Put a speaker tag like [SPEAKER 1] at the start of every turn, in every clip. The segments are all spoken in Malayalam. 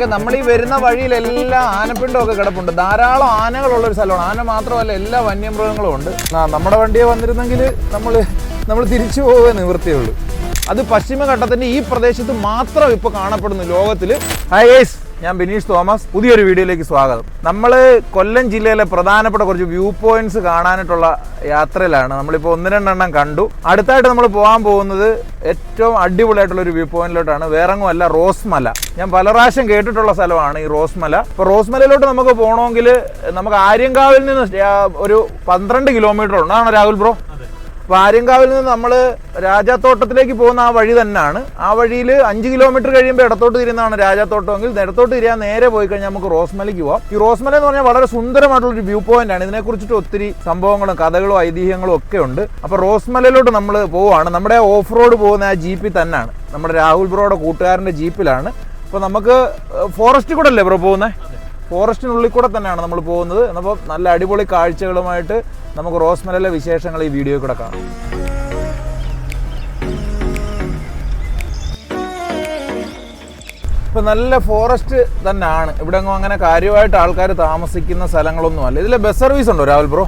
[SPEAKER 1] ഓക്കെ നമ്മൾ ഈ വരുന്ന വഴിയിലെല്ലാം ആനപ്പിണ്ടമൊക്കെ കിടപ്പുണ്ട്. ധാരാളം ആനകളുള്ള ഒരു സ്ഥലമാണ്. ആന മാത്രമല്ല എല്ലാ വന്യമൃഗങ്ങളും ഉണ്ട്. നമ്മുടെ വണ്ടിയെ വന്നിരുന്നെങ്കിൽ നമ്മൾ നമ്മൾ തിരിച്ചു പോകുക നിവൃത്തിയുള്ളൂ. അത് പശ്ചിമഘട്ടത്തിന്റെ ഈ പ്രദേശത്ത് മാത്രം ഇപ്പോൾ കാണപ്പെടുന്നു ലോകത്തിൽ ഗൈസ് ഞാൻ ബിനീഷ് തോമസ് പുതിയൊരു വീഡിയോയിലേക്ക് സ്വാഗതം. നമ്മൾ കൊല്ലം ജില്ലയിലെ പ്രധാനപ്പെട്ട കുറച്ച് വ്യൂ പോയിന്റ്സ് കാണാനായിട്ടുള്ള യാത്രയിലാണ്. നമ്മളിപ്പോൾ ഒന്ന് രണ്ടെണ്ണം കണ്ടു. അടുത്തായിട്ട് നമ്മൾ പോകാൻ പോകുന്നത് ഏറ്റവും അടിപൊളിയായിട്ടുള്ള ഒരു വ്യൂ പോയിന്റിലോട്ടാണ്. വേറെങ്ങുമല്ല റോസ്മല. ഞാൻ പല പ്രാവശ്യം കേട്ടിട്ടുള്ള സ്ഥലമാണ് ഈ റോസ്മല. ഇപ്പോൾ റോസ്മലയിലോട്ട് നമുക്ക് പോകണമെങ്കിൽ നമുക്ക് ആര്യങ്കാവിൽ നിന്ന് ഒരു പന്ത്രണ്ട് കിലോമീറ്റർ ഉണ്ട്. രാഹുൽ ബ്രോ? അപ്പോൾ ആര്യങ്കാവിൽ നിന്ന് നമ്മൾ രാജാത്തോട്ടത്തിലേക്ക് പോകുന്ന ആ വഴി തന്നെയാണ്. ആ വഴിയിൽ അഞ്ച് കിലോമീറ്റർ കഴിയുമ്പോൾ ഇടത്തോട്ട് തിരിയുന്നതാണ് രാജാത്തോട്ടമെങ്കിൽ ഇടത്തോട്ട് തിരിയാൻ നേരെ പോയി കഴിഞ്ഞാൽ നമുക്ക് റോസ്മലയ്ക്ക് പോവാം. ഈ റോസ്മല എന്ന് പറഞ്ഞാൽ വളരെ സുന്ദരമായിട്ടുള്ള ഒരു വ്യൂ പോയിന്റ് ആണ്. ഇതിനെക്കുറിച്ചിട്ട് ഒത്തിരി സംഭവങ്ങളും കഥകളും ഐതിഹ്യങ്ങളും ഒക്കെ ഉണ്ട്. അപ്പോൾ റോസ്മലയിലോട്ട് നമ്മൾ പോവുകയാണ് നമ്മുടെ ഓഫ് റോഡ് പോകുന്ന ആ ജീപ്പിൽ തന്നെയാണ്. നമ്മുടെ രാഹുൽ ബ്രോയുടെ കൂട്ടുകാരന്റെ ജീപ്പിലാണ് അപ്പോൾ നമുക്ക് ഫോറസ്റ്റ് കൂടെ അല്ലേ ബ്രോ പോകുന്നത് ഫോറസ്റ്റിനുള്ളിൽ കൂടെ തന്നെയാണ് നമ്മൾ പോകുന്നത്. അപ്പോൾ നല്ല അടിപൊളി കാഴ്ചകളുമായിട്ട് നമുക്ക് റോസ്മലയിലെ വിശേഷങ്ങൾ ഈ വീഡിയോയിൽ കൂടെ കാണാം. ഇപ്പം നല്ല ഫോറസ്റ്റ് തന്നെയാണ്. ഇവിടെ എങ്ങും അങ്ങനെ കാര്യമായിട്ട് ആൾക്കാർ താമസിക്കുന്ന സ്ഥലങ്ങളൊന്നും അല്ല. ഇതിലെ ബസ് സർവീസ് ഉണ്ടോ രാഹുൽ ബ്രോ?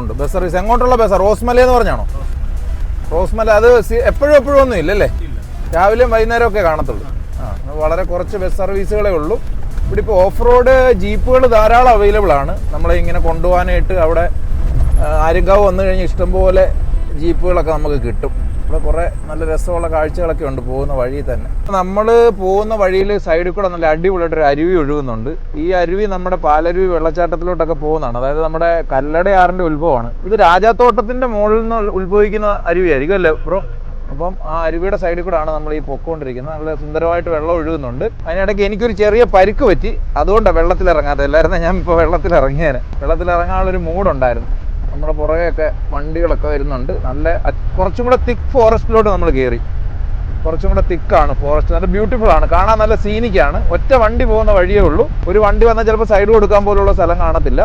[SPEAKER 1] ഉണ്ട്. ബസ് സർവീസ് എങ്ങോട്ടുള്ള ബസ്? റോസ്മല എന്ന് പറഞ്ഞാണോ? റോസ്മല അത് എപ്പോഴും എപ്പോഴും ഒന്നും ഇല്ലല്ലേ? രാവിലെയും വൈകുന്നേരമൊക്കെ കാണത്തുള്ളൂ. ആ വളരെ കുറച്ച് ബസ് സർവീസുകളേ ഉള്ളൂ. ഇവിടെ ഇപ്പോൾ ഓഫ് റോഡ് ജീപ്പുകൾ ധാരാളം അവൈലബിൾ ആണ്. നമ്മളെ ഇങ്ങനെ കൊണ്ടുപോകാനായിട്ട് അവിടെ ആര്യങ്കാവ് വന്നു കഴിഞ്ഞാൽ ഇഷ്ടംപോലെ ജീപ്പുകളൊക്കെ നമുക്ക് കിട്ടും. ഇവിടെ കുറേ നല്ല രസമുള്ള കാഴ്ചകളൊക്കെ ഉണ്ട് പോകുന്ന വഴി തന്നെ. നമ്മൾ പോകുന്ന വഴിയിൽ സൈഡിൽ കൂടെ നല്ല അടിപൊളിയായിട്ടൊരു അരുവി ഒഴുകുന്നുണ്ട്. ഈ അരുവി നമ്മുടെ പാലരുവി വെള്ളച്ചാട്ടത്തിലോട്ടൊക്കെ പോകുന്നതാണ്. അതായത് നമ്മുടെ കല്ലടയാറിന്റെ ഉത്ഭവമാണ്. ഇത് രാജാത്തോട്ടത്തിന്റെ മുകളിൽ നിന്ന് ഉത്ഭവിക്കുന്ന അരുവിയായിരിക്കും അല്ലേ ബ്രോ? അപ്പം ആ അരുവിയുടെ സൈഡിൽ കൂടെയാണ് നമ്മൾ ഈ പൊക്കോണ്ടിരിക്കുന്നത്. നല്ല സുന്ദരമായിട്ട് വെള്ളം ഒഴുകുന്നുണ്ട്. അതിനിടയ്ക്ക് എനിക്കൊരു ചെറിയ പരിക്ക് പറ്റി. അതുകൊണ്ടാണ് വെള്ളത്തിൽ ഇറങ്ങാത്തത് എല്ലാവരും ഞാൻ ഇപ്പോൾ വെള്ളത്തിൽ ഇറങ്ങിയേനെ വെള്ളത്തിൽ ഇറങ്ങാനുള്ളൊരു മൂഡുണ്ടായിരുന്നു. നമ്മുടെ പുറകെയൊക്കെ വണ്ടികളൊക്കെ വരുന്നുണ്ട്. നല്ല കുറച്ചും കൂടെ തിക്ക് ഫോറസ്റ്റിലോട്ട് നമ്മൾ കയറി കുറച്ചും കൂടെ തിക്കാണ് ഫോറസ്റ്റ് നല്ല ബ്യൂട്ടിഫുൾ ആണ്. കാണാൻ നല്ല സീനിക്കാണ് ഒറ്റ വണ്ടി പോകുന്ന വഴിയേ ഉള്ളൂ. ഒരു വണ്ടി വന്നാൽ ചിലപ്പോൾ സൈഡ് കൊടുക്കാൻ പോലുള്ള സ്ഥലം കാണത്തില്ല.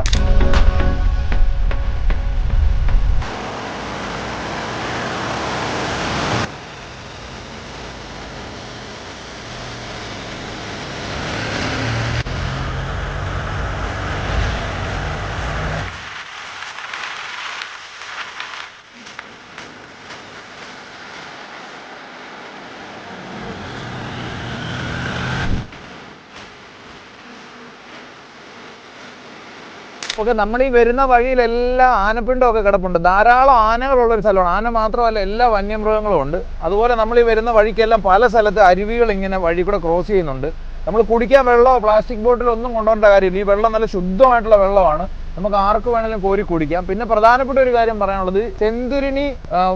[SPEAKER 1] ഓക്കെ നമ്മൾ ഈ വരുന്ന വഴിയിലെല്ലാം ആനപ്പിണ്ടമൊക്കെ കിടപ്പുണ്ട്. ധാരാളം ആനകളുള്ള ഒരു സ്ഥലമാണ്. ആന മാത്രമല്ല എല്ലാ വന്യമൃഗങ്ങളും ഉണ്ട്. അതുപോലെ നമ്മൾ ഈ വരുന്ന വഴിക്കെല്ലാം പല സ്ഥലത്ത് അരുവികൾ ഇങ്ങനെ വഴി കൂടെ ക്രോസ് ചെയ്യുന്നുണ്ട്. നമ്മൾ കുടിക്കാൻ വെള്ളമോ പ്ലാസ്റ്റിക് ബോട്ടിലോ ഒന്നും കൊണ്ടുപോകേണ്ട കാര്യമില്ല. ഈ വെള്ളം നല്ല ശുദ്ധമായിട്ടുള്ള വെള്ളമാണ്. നമുക്ക് ആർക്ക് വേണമെങ്കിലും കോരി കുടിക്കാം. പിന്നെ പ്രധാനപ്പെട്ട ഒരു കാര്യം പറയാനുള്ളത് സെന്തുരിണി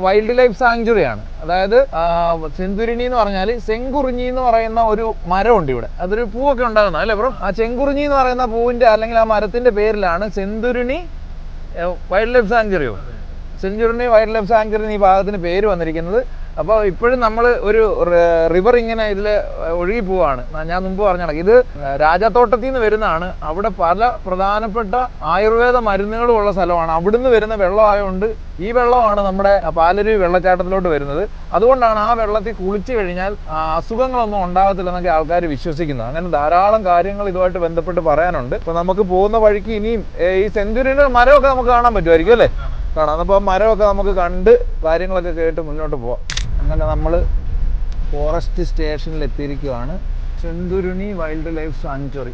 [SPEAKER 1] വൈൽഡ് ലൈഫ് സാങ്ച്വറി ആണ്. അതായത് സെന്തുരിണി എന്ന് പറഞ്ഞാൽ ചെങ്കുറിഞ്ഞി എന്ന് പറയുന്ന ഒരു മരമുണ്ട് ഇവിടെ. അതൊരു പൂവൊക്കെ ഉണ്ടാകുന്ന അല്ലേ ബ്രോ? ആ ചെങ്കുറിഞ്ഞി എന്ന് പറയുന്ന പൂവിന്റെ അല്ലെങ്കിൽ ആ മരത്തിന്റെ പേരിലാണ് സെന്തുരിണി വൈൽഡ് ലൈഫ് സാങ്ച്വറിയോ സെഞ്ചുറിനി വൈൽഡ് ലൈഫ് സാങ്ച്വറി ഈ ഭാഗത്തിന് പേര് വന്നിരിക്കുന്നത്. അപ്പോൾ ഇപ്പോഴും നമ്മൾ ഒരു റിവർ ഇങ്ങനെ ഇതിൽ ഒഴുകി പോവാണ്. ഞാൻ മുമ്പ് പറഞ്ഞ ഇത് രാജാത്തോട്ടത്തിൽ നിന്ന് വരുന്നതാണ്. അവിടെ പല പ്രധാനപ്പെട്ട ആയുർവേദ മരുന്നുകളും ഉള്ള സ്ഥലമാണ്. അവിടുന്ന് വരുന്ന വെള്ളമായതുകൊണ്ട് ഈ വെള്ളമാണ് നമ്മുടെ പാലരുവി വെള്ളച്ചാട്ടത്തിലോട്ട് വരുന്നത്. അതുകൊണ്ടാണ് ആ വെള്ളത്തിൽ കുളിച്ചു കഴിഞ്ഞാൽ അസുഖങ്ങളൊന്നും ഉണ്ടാകത്തില്ലെന്നൊക്കെ ആൾക്കാർ വിശ്വസിക്കുന്നത്. അങ്ങനെ ധാരാളം കാര്യങ്ങൾ ഇതുമായിട്ട് ബന്ധപ്പെട്ട് പറയാനുണ്ട്. അപ്പോൾ നമുക്ക് പോകുന്ന വഴിക്ക് ഇനിയും ഈ സെഞ്ചുറിയുടെ മരമൊക്കെ നമുക്ക് കാണാൻ പറ്റുമായിരിക്കും അല്ലേ? കാണാം. അപ്പോൾ മരമൊക്കെ നമുക്ക് കണ്ട് കാര്യങ്ങളൊക്കെ കേട്ട് മുന്നോട്ട് പോവാം. അങ്ങനെ നമ്മൾ ഫോറസ്റ്റ് സ്റ്റേഷനിൽ എത്തിയിരിക്കുകയാണ് ചെന്തുരുണി വൈൽഡ് ലൈഫ് സാങ്ച്വറി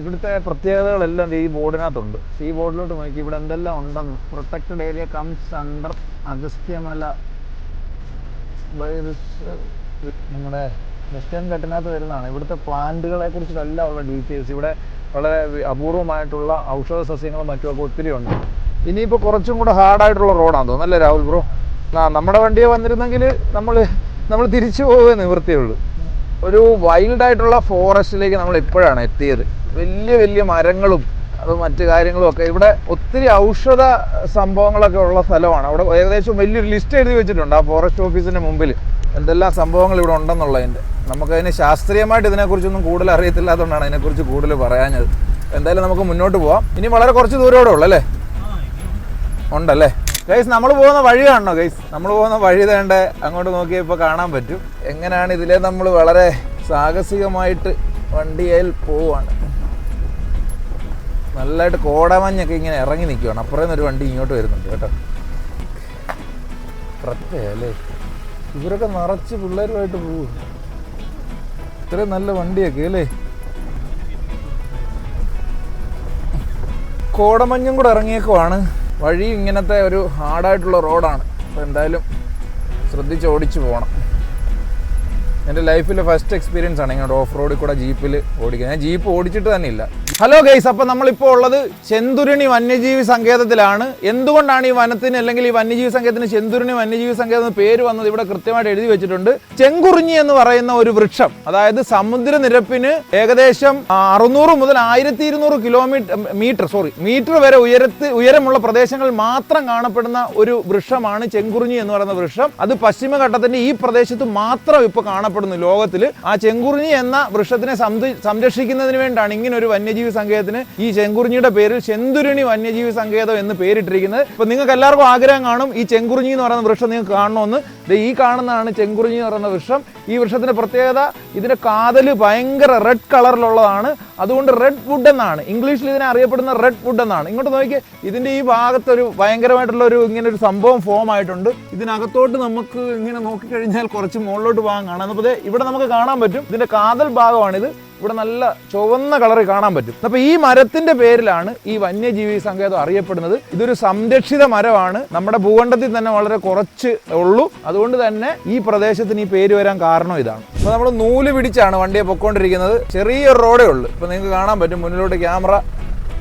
[SPEAKER 1] ഇവിടുത്തെ പ്രത്യേകതകളെല്ലാം ഈ ബോർഡിനകത്തുണ്ട്. ഈ ബോർഡിലോട്ട് നോക്കി. ഇവിടെ എന്തെല്ലാം ഉണ്ടെന്ന്. Protected area comes under Agasthyamala. നമ്മുടെ വെസ്റ്റേൺ ഘട്ടനകത്ത് വരുന്നതാണ്. ഇവിടുത്തെ പ്ലാന്റുകളെ കുറിച്ചിട്ടെല്ലാം ഉള്ള ഡീറ്റെയിൽസ് ഇവിടെ വളരെ അപൂർവമായിട്ടുള്ള ഔഷധ സസ്യങ്ങളും മറ്റുമൊക്കെ ഒത്തിരി ഉണ്ട് ഇനിയിപ്പോൾ കുറച്ചും കൂടെ ഹാർഡായിട്ടുള്ള റോഡാണ് തോന്നുന്നു. അല്ലേ രാഹുൽ ബ്രോ? ആ നമ്മുടെ വണ്ടിയെ വന്നിരുന്നെങ്കിൽ നമ്മൾ നമ്മൾ തിരിച്ചു പോകുക നിവൃത്തിയുള്ളൂ ഒരു വൈൽഡായിട്ടുള്ള ഫോറസ്റ്റിലേക്ക് നമ്മൾ ഇപ്പോഴാണ് എത്തിയത്. വലിയ വലിയ മരങ്ങളും അത് മറ്റു കാര്യങ്ങളും ഒക്കെ. ഇവിടെ ഒത്തിരി ഔഷധ സംഭവങ്ങളൊക്കെ ഉള്ള സ്ഥലമാണ്. അവിടെ ഏകദേശം വലിയൊരു ലിസ്റ്റ് എഴുതി വെച്ചിട്ടുണ്ട് ആ ഫോറസ്റ്റ് ഓഫീസിന്റെ മുമ്പിൽ എന്തെല്ലാം സംഭവങ്ങൾ ഇവിടെ ഉണ്ടെന്നുള്ളതിന്റെ നമുക്കതിന് ശാസ്ത്രീയമായിട്ട് ഇതിനെക്കുറിച്ചൊന്നും കൂടുതൽ അറിയത്തില്ലാത്തതുകൊണ്ടാണ് അതിനെക്കുറിച്ച് കൂടുതൽ പറയാഞ്ഞത്. എന്തായാലും നമുക്ക് മുന്നോട്ട് പോവാം. ഇനി വളരെ കുറച്ച് ദൂരോടെ ഉള്ളു അല്ലേ? ഉണ്ടല്ലേ? ഗൈസ് നമ്മൾ പോകുന്ന വഴി കാണണോ ഗൈസ് നമ്മൾ പോകുന്ന വഴി തേണ്ട അങ്ങോട്ട് നോക്കിയപ്പോൾ കാണാൻ പറ്റും. എങ്ങനെയാണ് ഇതിലെ നമ്മൾ വളരെ സാഹസികമായിട്ട് വണ്ടിയിൽ പോവാണ്. നല്ലതായിട്ട് കോടമഞ്ഞൊക്കെ ഇങ്ങനെ ഇറങ്ങി നിൽക്കുകയാണ് അപ്പുറേ നിന്നൊരു വണ്ടി ഇങ്ങോട്ട് വരുന്നുണ്ട് കേട്ടോ. പ്രത്യേക അല്ലേ ഇവരൊക്കെ നിറച്ച് പിള്ളേരുമായിട്ട് പോകും ഇത്രയും നല്ല വണ്ടിയൊക്കെ അല്ലേ? കോടമഞ്ഞും കൂടെ ഇറങ്ങിയേക്കുവാണ്. വഴി ഇങ്ങനത്തെ ഒരു ഹാർഡായിട്ടുള്ള റോഡാണ് അപ്പോൾ എന്തായാലും ശ്രദ്ധിച്ച് ഓടിച്ചു പോകണം. എന്റെ ലൈഫിലെ ഫസ്റ്റ് എക്സ്പീരിയൻസ് ആണ് ഇങ്ങോട്ട് ഓഫ് റോഡിൽ കൂടെ ജീപ്പിൽ ഓടിക്കുക ഞാൻ ജീപ്പ് ഓടിച്ചിട്ട് തന്നെ ഇല്ല. ഹലോ ഗൈസ് അപ്പോൾ നമ്മളിപ്പോൾ ഉള്ളത് ചെന്തുരുണി വന്യജീവി സങ്കേതത്തിലാണ്. എന്തുകൊണ്ടാണ് ഈ വനത്തിന് അല്ലെങ്കിൽ ഈ വന്യജീവി സങ്കേതത്തിന് ചെന്തുരുണി വന്യജീവി സങ്കേതം എന്ന് പേര് വന്നത്? ഇവിടെ കൃത്യമായിട്ട് എഴുതി വെച്ചിട്ടുണ്ട്. ചെങ്കുറിഞ്ഞി എന്ന് പറയുന്ന ഒരു വൃക്ഷം അതായത് സമുദ്രനിരപ്പിന് ഏകദേശം അറുന്നൂറ് മുതൽ ആയിരത്തി ഇരുന്നൂറ് കിലോമീറ്റർ മീറ്റർ സോറി മീറ്റർ വരെ ഉയരത്ത് ഉയരമുള്ള പ്രദേശങ്ങൾ മാത്രം കാണപ്പെടുന്ന ഒരു വൃക്ഷമാണ് ചെങ്കുറിഞ്ഞി എന്ന് പറയുന്ന വൃക്ഷം. അത് പശ്ചിമഘട്ടത്തിന്റെ ഈ പ്രദേശത്ത് മാത്രം ഇപ്പോൾ കാണപ്പെടുന്നു ലോകത്തിൽ ആ ചെങ്കുറിഞ്ഞി എന്ന വൃക്ഷത്തിനെ സംര- സംരക്ഷിക്കുന്നതിന് വേണ്ടിയാണ് ഇങ്ങനെ ഒരു വന്യജീവി സങ്കേതത്തിന് ഈ ചെങ്കുറിഞ്ഞിയുടെ പേരിൽ ചെന്തുരുണി വന്യജീവി സങ്കേതം എന്ന് പേരിട്ടിരിക്കുന്നത്. ഇപ്പൊ നിങ്ങൾക്ക് എല്ലാവർക്കും ആഗ്രഹം കാണും ഈ ചെങ്കുറിഞ്ഞി എന്ന് പറയുന്ന വൃക്ഷം നിങ്ങൾക്ക് കാണണമെന്ന് ഈ കാണുന്നതാണ് ചെങ്കുറിഞ്ഞി എന്ന് പറയുന്ന വൃക്ഷം. ഈ വൃക്ഷത്തിന്റെ പ്രത്യേകത ഇതിന്റെ കാതൽ ഭയങ്കര റെഡ് കളറിലുള്ളതാണ് അതുകൊണ്ട് റെഡ് വുഡ് എന്നാണ്. ഇംഗ്ലീഷിൽ ഇതിനെ അറിയപ്പെടുന്ന റെഡ് വുഡ് എന്നാണ്. ഇങ്ങോട്ട് നോക്കി ഇതിന്റെ ഈ ഭാഗത്തൊരു ഭയങ്കരമായിട്ടുള്ള ഒരു ഇങ്ങനെ ഒരു സംഭവം ഫോം ആയിട്ടുണ്ട്. ഇതിനകത്തോട്ട് നമുക്ക് ഇങ്ങനെ നോക്കിക്കഴിഞ്ഞാൽ കുറച്ച് മുകളിലോട്ട് പോകാൻ കാണാം. അപ്പോൾ ദേ ഇവിടെ നമുക്ക് കാണാൻ പറ്റും. ഇതിന്റെ കാതൽ ഭാഗമാണിത്. ഇവിടെ നല്ല ചുവന്ന കളറിൽ കാണാൻ പറ്റും. അപ്പൊ ഈ മരത്തിന്റെ പേരിലാണ് ഈ വന്യജീവി സങ്കേതം അറിയപ്പെടുന്നത്. ഇതൊരു സംരക്ഷിത മരമാണ്. നമ്മുടെ ഭൂഖണ്ഡത്തിൽ തന്നെ വളരെ കുറച്ച് ഉള്ളൂ. അതുകൊണ്ട് തന്നെ ഈ പ്രദേശത്തിന് ഈ പേര് വരാൻ കാരണം ഇതാണ്. അപ്പൊ നമ്മൾ നൂൽ പിടിച്ചാണ് വണ്ടിയെ പൊക്കോണ്ടിരിക്കുന്നത് ചെറിയൊരു റോഡേ ഉള്ളൂ. ഇപ്പൊ നിങ്ങൾക്ക് കാണാൻ പറ്റും. മുന്നിലോട്ട് ക്യാമറ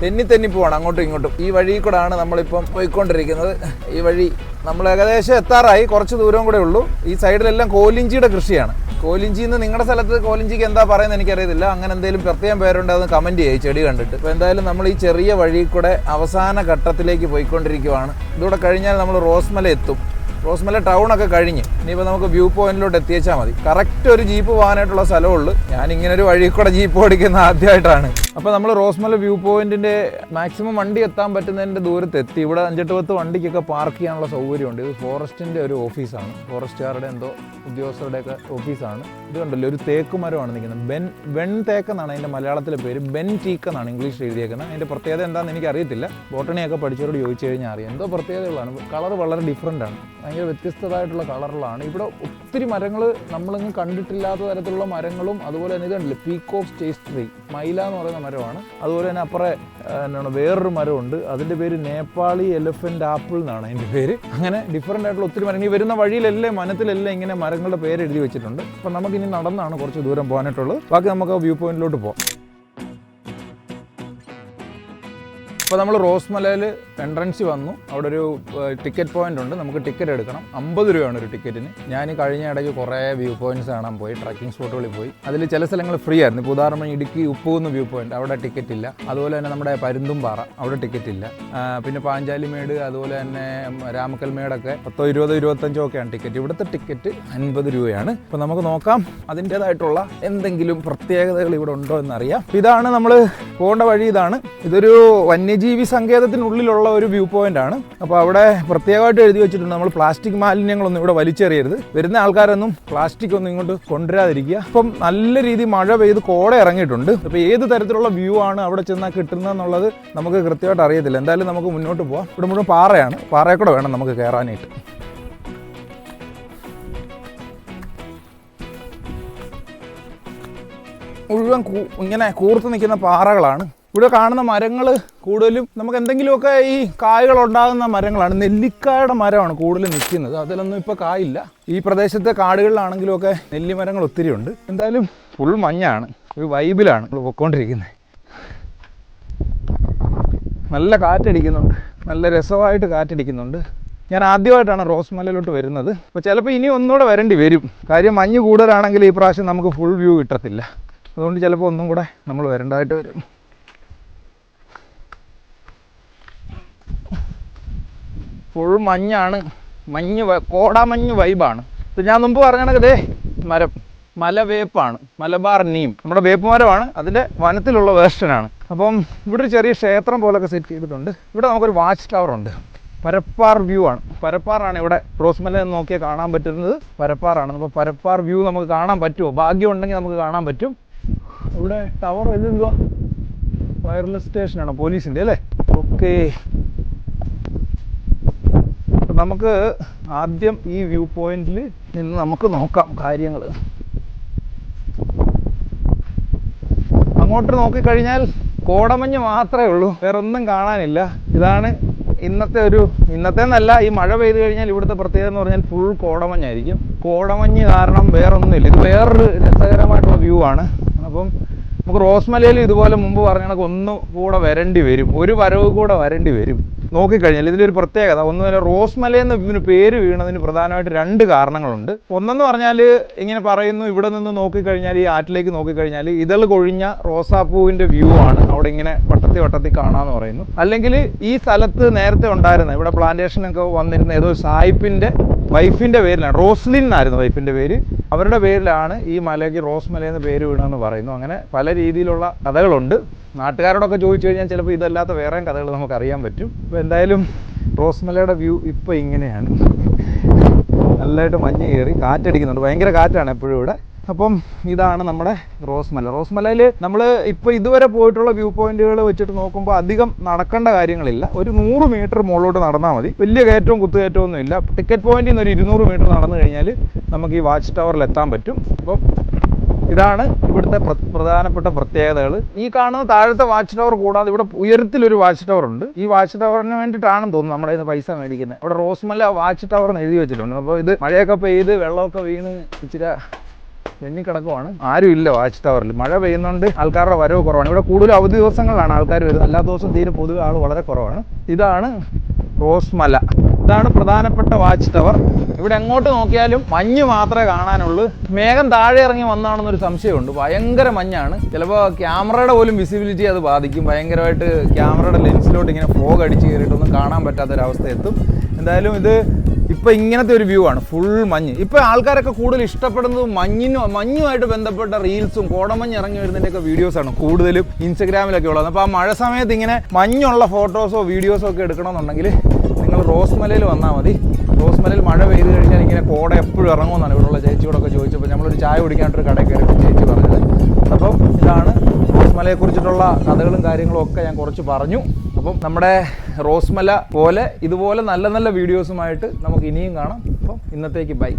[SPEAKER 1] തെന്നി തെന്നി പോവാണ്. അങ്ങോട്ടും ഇങ്ങോട്ടും. ഈ വഴി കൂടാണ് നമ്മളിപ്പം പോയിക്കൊണ്ടിരിക്കുന്നത്. ഈ വഴി നമ്മൾ ഏകദേശം എത്താറായി. കുറച്ച് ദൂരം കൂടെ ഉള്ളൂ. ഈ സൈഡിലെല്ലാം കോലിഞ്ചിയുടെ കൃഷിയാണ്. കോലിഞ്ചി എന്ന് നിങ്ങളുടെ സ്ഥലത്ത് കോലിഞ്ചിക്ക് എന്താ പറയുന്നത് എനിക്കറിയത്തില്ല. അങ്ങനെ എന്തെങ്കിലും പ്രത്യേകം പേരുണ്ട് കമന്റ് ചെയ്യും. ചെടി കണ്ടിട്ട്. ഇപ്പോൾ എന്തായാലും നമ്മൾ ഈ ചെറിയ വഴി കൂടെ അവസാന ഘട്ടത്തിലേക്ക് പോയിക്കൊണ്ടിരിക്കുവാണ്. ഇതൂടെ കഴിഞ്ഞാൽ നമ്മൾ റോസ്മല എത്തും. റോസ്മല ടൗൺ ഒക്കെ കഴിഞ്ഞ്. ഇനിയിപ്പോൾ നമുക്ക് വ്യൂ പോയിന്റിലോട്ട് എത്തിയേച്ചാൽ മതി. കറക്റ്റ് ഒരു ജീപ്പ് പോകാനായിട്ടുള്ള സ്ഥലമുള്ളൂ. ഞാൻ ഇങ്ങനെ ഒരു വഴി കൂടെ ജീപ്പ് ഓടിക്കുന്ന ആദ്യമായിട്ടാണ് അപ്പോൾ നമ്മൾ റോസ്മല വ്യൂ പോയിന്റിന്റെ മാക്സിമം വണ്ടി എത്താൻ പറ്റുന്നതിന്റെ ദൂരത്ത് എത്തി. ഇവിടെ അഞ്ചെട്ട് പത്ത് വണ്ടിക്കൊക്കെ പാർക്ക് ചെയ്യാനുള്ള സൗകര്യമുണ്ട്. ഇത് ഫോറസ്റ്റിന്റെ ഒരു ഓഫീസാണ് ഫോറസ്റ്റുകാരുടെ എന്തോ ഉദ്യോഗസ്ഥരുടെയൊക്കെ ഓഫീസാണ് ഇത് കണ്ടല്ലോ ഒരു തേക്ക് മരമാണ് നിൽക്കുന്നത്. ബെൻ വെൺ തേക്ക് എന്നാണ് അതിന്റെ മലയാളത്തിലെ പേര്. ബെൻ ടീക്ക് എന്നാണ് ഇംഗ്ലീഷിൽ എഴുതിയേക്കുന്നത്. അതിന്റെ പ്രത്യേകത എന്താണെന്ന് എനിക്ക് അറിയത്തില്ല ബോട്ടണിയൊക്കെ പഠിച്ചവരോട് ചോദിച്ചു കഴിഞ്ഞാൽ അറിയാം. എന്തോ പ്രത്യേകതകളാണ്. കളർ വളരെ ഡിഫറെന്റ് ആണ്. ഭയങ്കര വ്യത്യസ്തമായിട്ടുള്ള കളറിലാണ്. ഇവിടെ ഒത്തിരി മരങ്ങൾ നമ്മളിങ്ങ് കണ്ടിട്ടില്ലാത്ത തരത്തിലുള്ള മരങ്ങളും അതുപോലെ തന്നെ ഇതുണ്ടല്ലേ പീക്ക് ഓഫ് സ്റ്റേസ് ട്രീ മൈല എന്ന് പറയുന്ന മരമാണ്. അതുപോലെ തന്നെ അപ്പുറേ എന്താണ് വേറൊരു മരമുണ്ട്. അതിന്റെ പേര് നേപ്പാളി എലിഫന്റ് ആപ്പിൾ എന്നാണ് അതിന്റെ പേര്. അങ്ങനെ ഡിഫറെന്റ് ആയിട്ടുള്ള ഒത്തിരി മരങ്ങൾ. ഈ വരുന്ന വഴിയിലെല്ലാം വനത്തിലെല്ലാം ഇങ്ങനെ മരങ്ങളുടെ പേര് എഴുതി വെച്ചിട്ടുണ്ട്. അപ്പം നമുക്കിനി നടന്നാണ് കുറച്ച് ദൂരം പോകാനായിട്ടുള്ളത്. ബാക്കി നമുക്ക് വ്യൂ പോയിന്റിലോട്ട് പോകാം അപ്പോൾ നമ്മൾ റോസ്മലയിൽ എൻട്രൻസ് വന്നു. അവിടെ ഒരു ടിക്കറ്റ് പോയിന്റ് ഉണ്ട്. നമുക്ക് ടിക്കറ്റ് എടുക്കണം. അമ്പത് രൂപയാണ് ഒരു ടിക്കറ്റിന്. ഞാൻ കഴിഞ്ഞ ഇടയ്ക്ക് കുറേ വ്യൂ പോയിന്റ്സ് കാണാൻ പോയി. ട്രക്കിംഗ് സ്പോട്ടുകളിൽ പോയി. അതിൽ ചില സ്ഥലങ്ങൾ ഫ്രീ ആയിരുന്നു. ഇപ്പോൾ ഉദാഹരണം ഇടുക്കി ഉപ്പൂന്ന് വ്യൂ പോയിന്റ് അവിടെ ടിക്കറ്റ് ഇല്ല. അതുപോലെ തന്നെ നമ്മുടെ പരുന്തുംപാറ അവിടെ ടിക്കറ്റ് ഇല്ല. പിന്നെ പാഞ്ചാലിമേട് അതുപോലെ തന്നെ രാമക്കൽമേടൊക്കെ പത്തോ ഇരുപതോ ഇരുപത്തഞ്ചോ ഒക്കെയാണ് ടിക്കറ്റ് ഇവിടുത്തെ ടിക്കറ്റ് അൻപത് രൂപയാണ്. അപ്പോൾ നമുക്ക് നോക്കാം അതിന്റേതായിട്ടുള്ള എന്തെങ്കിലും പ്രത്യേകതകൾ ഇവിടെ ഉണ്ടോ എന്നറിയാം. ഇതാണ് നമ്മൾ പോകേണ്ട വഴി. ഇതാണ്. ഇതൊരു വന്യജീവി സങ്കേതത്തിനുള്ളിലുള്ള ഒരു വ്യൂ പോയിന്റ് ആണ്. അപ്പോൾ അവിടെ പ്രത്യേകമായിട്ട് എഴുതി വെച്ചിട്ടുണ്ട് നമ്മൾ പ്ലാസ്റ്റിക് മാലിന്യങ്ങളൊന്നും ഇവിടെ വലിച്ചെറിയരുത്. വരുന്ന ആൾക്കാരൊന്നും പ്ലാസ്റ്റിക് ഒന്നും ഇങ്ങോട്ട് കൊണ്ടുവരാതിരിക്കുക. അപ്പം നല്ല രീതി മഴ പെയ്ത് കോട ഇറങ്ങിയിട്ടുണ്ട്. അപ്പോൾ ഏത് തരത്തിലുള്ള വ്യൂ ആണ് അവിടെ ചെന്നാൽ കിട്ടുന്നതെന്നുള്ളത് നമുക്ക് കൃത്യമായിട്ട് അറിയത്തില്ല. എന്തായാലും നമുക്ക് മുന്നോട്ട് പോവാം. ഇവിടെ മുഴുവൻ പാറയാണ്. പാറയിൽ കൂടെ വേണം നമുക്ക് കയറാനായിട്ട്. മുഴുവൻ ഇങ്ങനെ കൂർത്ത് നിൽക്കുന്ന പാറകളാണ് ഇവിടെ കാണുന്ന മരങ്ങൾ കൂടുതലും നമുക്ക് എന്തെങ്കിലുമൊക്കെ ഈ കായകൾ ഉണ്ടാകുന്ന മരങ്ങളാണ്. നെല്ലിക്കായുടെ മരമാണ് കൂടുതലും നിൽക്കുന്നത്. അതിലൊന്നും ഇപ്പോൾ കായില്ല. ഈ പ്രദേശത്തെ കാടുകളിലാണെങ്കിലുമൊക്കെ നെല്ലിമരങ്ങൾ ഒത്തിരി ഉണ്ട്. എന്തായാലും ഫുൾ മഞ്ഞാണ്. ഒരു വൈബിലാണ് നമ്മൾ പൊയ്ക്കൊണ്ടിരിക്കുന്നത് നല്ല കാറ്റടിക്കുന്നുണ്ട്. നല്ല രസമായിട്ട് കാറ്റടിക്കുന്നുണ്ട്. ഞാൻ ആദ്യമായിട്ടാണ് റോസ് മലയിലോട്ട് വരുന്നത്. അപ്പോൾ ചിലപ്പോൾ ഇനി ഒന്നുകൂടെ വരേണ്ടി വരും. കാര്യം മഞ്ഞ് കൂടുതലാണെങ്കിൽ ഈ പ്രാവശ്യം നമുക്ക് ഫുൾ വ്യൂ കിട്ടത്തില്ല. അതുകൊണ്ട് ചിലപ്പോൾ ഒന്നും കൂടെ നമ്മൾ വരേണ്ടതായിട്ട് വരും. ഫുൾ മഞ്ഞാണ്. മഞ്ഞ് കോടാമഞ്ഞ് വൈബാണ് ഇത് ഞാൻ മുമ്പ് പറഞ്ഞ കണക്ക് ദേ മരം മലവേപ്പാണ് മലബാർ നീം. നമ്മുടെ വേപ്പ് മരമാണ് അതിന്റെ വനത്തിലുള്ള വേർഷനാണ് അപ്പം ഇവിടെ ഒരു ചെറിയ ക്ഷേത്രം പോലൊക്കെ സെറ്റ് ചെയ്തിട്ടുണ്ട്. ഇവിടെ നമുക്കൊരു വാച്ച് ടവർ ഉണ്ട്. പരപ്പാർ വ്യൂ ആണ്. പരപ്പാറാണ് ഇവിടെ റോസ്മല എന്ന് നോക്കിയാൽ കാണാൻ പറ്റുന്നത്. പരപ്പാറാണ്. അപ്പോൾ പരപ്പാർ വ്യൂ നമുക്ക് കാണാൻ പറ്റുമോ? ഭാഗ്യം ഉണ്ടെങ്കിൽ നമുക്ക് കാണാൻ പറ്റും. ഇവിടെ ടവർ ഇതെന്തുവാ വയർലെസ് സ്റ്റേഷനാണ് പോലീസിന്റെ അല്ലേ? ഓക്കേ നമുക്ക് ആദ്യം ഈ വ്യൂ പോയിന്റിൽ നിന്ന് നമുക്ക് നോക്കാം കാര്യങ്ങൾ അങ്ങോട്ട് നോക്കിക്കഴിഞ്ഞാൽ കോടമഞ്ഞ് മാത്രമേ ഉള്ളൂ. വേറെ ഒന്നും കാണാനില്ല. ഇതാണ് ഇന്നത്തെ ഒരു ഇന്നത്തെ എന്നല്ല ഈ മഴ പെയ്ത് കഴിഞ്ഞാൽ ഇവിടുത്തെ പ്രത്യേകത എന്ന് പറഞ്ഞാൽ ഫുൾ കോടമഞ്ഞായിരിക്കും. കോടമഞ്ഞ് കാരണം വേറൊന്നുമില്ല. ഇത് വേറൊരു രസകരമായിട്ടുള്ള വ്യൂ ആണ്. അപ്പം നമുക്ക് റോസ്മലയിൽ ഇതുപോലെ മുമ്പ് പറഞ്ഞ കണക്ക് ഒന്ന് കൂടെ വരേണ്ടി വരും. ഒരു വരവ് കൂടെ വരേണ്ടി വരും. നോക്കിക്കഴിഞ്ഞാൽ ഒരു പ്രത്യേകത. ഒന്ന് തന്നെ റോസ്മല എന്ന് ഇതിന് പേര് വീണതിന് പ്രധാനമായിട്ട് രണ്ട് കാരണങ്ങളുണ്ട്. ഒന്നെന്ന് പറഞ്ഞാൽ ഇങ്ങനെ പറയുന്നു ഇവിടെ നിന്ന് നോക്കിക്കഴിഞ്ഞാൽ ഈ ആറ്റിലേക്ക് നോക്കിക്കഴിഞ്ഞാൽ ഇതൾ കൊഴിഞ്ഞ റോസാപ്പൂവിന്റെ വ്യൂ ആണ് അവിടെ ഇങ്ങനെ വട്ടത്തി വട്ടത്തി കാണാമെന്ന് പറയുന്നു. അല്ലെങ്കിൽ ഈ സ്ഥലത്ത് നേരത്തെ ഉണ്ടായിരുന്ന ഇവിടെ പ്ലാന്റേഷനൊക്കെ വന്നിരുന്ന ഏതോ സായിപ്പിന്റെ വൈഫിന്റെ പേരിലാണ്. റോസ്ലിൻ എന്നായിരുന്നു വൈഫിന്റെ പേര്. അവരുടെ പേരിലാണ് ഈ മലയ്ക്ക് റോസ് മല പേര് വീണെന്ന് പറയുന്നു. അങ്ങനെ പല രീതിയിലുള്ള കഥകളുണ്ട്. നാട്ടുകാരോടൊക്കെ ചോദിച്ചു കഴിഞ്ഞാൽ ചിലപ്പോൾ ഇതല്ലാത്ത വേറെ കഥകൾ നമുക്ക് അറിയാൻ പറ്റും. അപ്പോൾ എന്തായാലും റോസ് മലയുടെ വ്യൂ ഇപ്പോൾ ഇങ്ങനെയാണ്. നല്ലതായിട്ട് മഞ്ഞ് കയറി കാറ്റടിക്കുന്നുണ്ട്. ഭയങ്കര കാറ്റാണ് എപ്പോഴും ഇവിടെ. അപ്പം ഇതാണ് നമ്മുടെ റോസ്മല. റോസ്മലയിൽ നമ്മൾ ഇപ്പോൾ ഇതുവരെ പോയിട്ടുള്ള വ്യൂ പോയിന്റുകൾ വെച്ചിട്ട് നോക്കുമ്പോൾ അധികം നടക്കേണ്ട കാര്യങ്ങളില്ല. ഒരു നൂറ് മീറ്റർ മുകളിലോട്ട് നടന്നാൽ മതി. വലിയ കയറ്റവും കുത്തുകയറ്റവും ഒന്നും ഇല്ല. ടിക്കറ്റ് പോയിന്റിൽ നിന്ന് ഒരു ഇരുന്നൂറ് മീറ്റർ നടന്നു കഴിഞ്ഞാൽ നമുക്ക് ഈ വാച്ച് ടവറിൽ എത്താൻ പറ്റും. അപ്പം ഇതാണ് ഇവിടുത്തെ പ്രധാനപ്പെട്ട പ്രത്യേകതകൾ ഈ കാണുന്ന താഴത്തെ വാച്ച് ടവർ കൂടാതെ ഇവിടെ ഉയരത്തിലൊരു വാച്ച് ടവർ ഉണ്ട്. ഈ വാച്ച് ടവറിന് വേണ്ടിയിട്ടാണെന്ന് തോന്നുന്നു നമ്മുടെ ഇന്ന് പൈസ മേടിക്കുന്നത് ഇവിടെ റോസ്മല വാച്ച് ടവർ എന്ന് എഴുതി വെച്ചിട്ടുണ്ട്. അപ്പോൾ ഇത് മഴയൊക്കെ പെയ്ത് വെള്ളമൊക്കെ വീണ് ഇച്ചിരി എണ്ണിക്കിടക്കുവാണ് ആരും ഇല്ല വാച്ച് ടവറിൽ. മഴ പെയ്യുന്നുണ്ട് ആൾക്കാരുടെ വരവ് കുറവാണ്. ഇവിടെ കൂടുതലും അവധി ദിവസങ്ങളിലാണ് ആൾക്കാർ വരുന്നത്. എല്ലാ ദിവസവും തീരെ പൊതുവെ ആൾ വളരെ കുറവാണ്. ഇതാണ് റോസ് മല ഇതാണ് പ്രധാനപ്പെട്ട വാച്ച് ടവർ. ഇവിടെ എങ്ങോട്ട് നോക്കിയാലും മഞ്ഞ് മാത്രമേ കാണാനുള്ളൂ. മേഘം താഴെ ഇറങ്ങി വന്നാണെന്നൊരു സംശയമുണ്ട്. ഭയങ്കര മഞ്ഞാണ്. ചിലപ്പോൾ ക്യാമറയുടെ പോലും വിസിബിലിറ്റി അത് ബാധിക്കും. ഭയങ്കരമായിട്ട് ക്യാമറയുടെ ലെൻസിലോട്ട് ഇങ്ങനെ ഫോഗ് അടിച്ച് കയറിയിട്ടൊന്നും കാണാൻ പറ്റാത്തൊരവസ്ഥ എത്തും. എന്തായാലും ഇത് ഇപ്പൊ ഇങ്ങനത്തെ ഒരു വ്യൂ ആണ്. ഫുൾ മഞ്ഞ്. ഇപ്പൊ ആൾക്കാരൊക്കെ കൂടുതൽ ഇഷ്ടപ്പെടുന്നത് മഞ്ഞിനും മഞ്ഞുമായിട്ട് ബന്ധപ്പെട്ട റീൽസും കോടമഞ്ഞ് ഇറങ്ങി വരുന്നതിന്റെയൊക്കെ വീഡിയോസ് ആണ് കൂടുതലും ഇൻസ്റ്റഗ്രാമിലൊക്കെ ഉള്ളത്. അപ്പോൾ ആ മഴ സമയത്ത് ഇങ്ങനെ മഞ്ഞുള്ള ഫോട്ടോസോ വീഡിയോസോ ഒക്കെ എടുക്കണമെന്നുണ്ടെങ്കിൽ നിങ്ങൾ റോസ്മലയിൽ വന്നാൽ മതി. റോസ്മലയിൽ മഴ പെയ്ത് കഴിഞ്ഞാൽ ഇങ്ങനെ കോട എപ്പോഴും ഇറങ്ങുമെന്നാണ് ഇവിടെയുള്ള ചേച്ചിയോടൊക്കെ ചോദിച്ചപ്പോൾ നമ്മളൊരു ചായ കുടിക്കാണ്ടൊരു കടയിൽ കയറി ചേച്ചി പറഞ്ഞത്. അപ്പം ഇതാണ് റോസ്മലയെ കുറിച്ചിട്ടുള്ള കഥകളും കാര്യങ്ങളും ഒക്കെ ഞാൻ കുറച്ച് പറഞ്ഞു. അപ്പം നമ്മുടെ റോസ്മല പോലെ ഇതുപോലെ നല്ല നല്ല വീഡിയോസുമായിട്ട് നമുക്ക് ഇനിയും കാണാം. അപ്പം ഇന്നത്തേക്ക് ബൈ.